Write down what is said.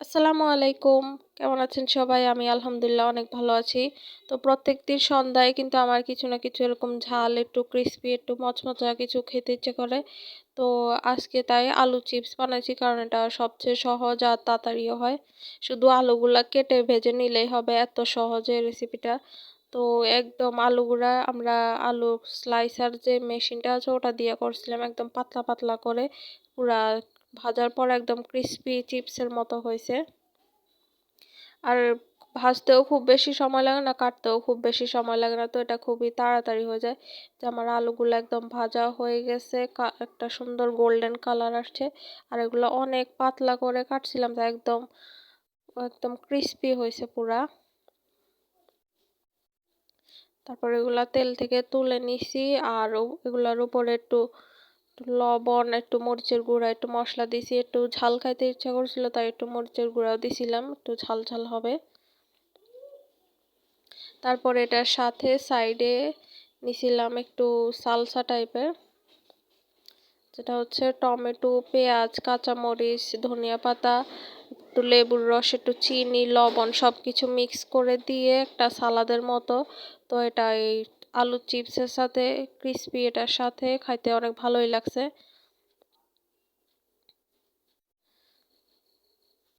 আসসালামু আলাইকুম। কেমন আছেন সবাই? আমি আলহামদুলিল্লাহ অনেক ভালো আছি। তো প্রত্যেক দিন সন্ধ্যায় কিন্তু আমার কিছু না কিছু এরকম ঝাল, একটু ক্রিস্পি একটু মচমচা কিছু খেতে ইচ্ছে করে। তো আজকে তাই আলু চিপস বানাইছি কারণ এটা সবচেয়ে সহজ আর তাড়াতাড়িও হয়। শুধু আলুগুলা কেটে ভেজে নিলেই হবে এত সহজে রেসিপিটা তো একদম আলুগুলা আমরা আলু স্লাইসার যে মেশিনটা আছে ওটা দিয়ে করছিলাম একদম পাতলা পাতলা করে। পুরা ভাজার পর একদম ক্রিস্পি চিপসের মতো হয়েছে। আর ভাজতেও খুব বেশি সময় লাগে না, কাটতেও খুব বেশি সময় লাগে না, তো এটা খুবই তাড়াতাড়ি হয়ে যায়। যে আমার আলুগুলো একদম ভাজা হয়ে গেছে একটা সুন্দর গোল্ডেন কালার আসছে, আর এগুলো অনেক পাতলা করে কাটছিলাম, তো একদম একদম ক্রিস্পি হয়েছে পুরা। তারপর এগুলা তেল থেকে তুলে নিছি, আর এগুলার উপরে একটু লবণ, একটু মরিচের গুঁড়া, একটু মশলা দিয়েছি একটু ঝাল খাইতে ইচ্ছা করছিল, তাই একটু মরিচের গুঁড়াও দিছিলাম, একটু ঝাল ঝাল হবে। তারপর এটার সাথে সাইডে নিছিলাম একটু সালসা টাইপের, যেটা হচ্ছে টমেটো, পেঁয়াজ, কাঁচামরিচ, ধনিয়া পাতা, একটু লেবুর রস, একটু চিনি, লবণ সব কিছু মিক্স করে দিয়ে একটা সালাদের মতো, তো এটা এই আলু চিপসের সাথে ক্রিসপি এটার সাথে খাইতে অনেক ভালোই লাগছে।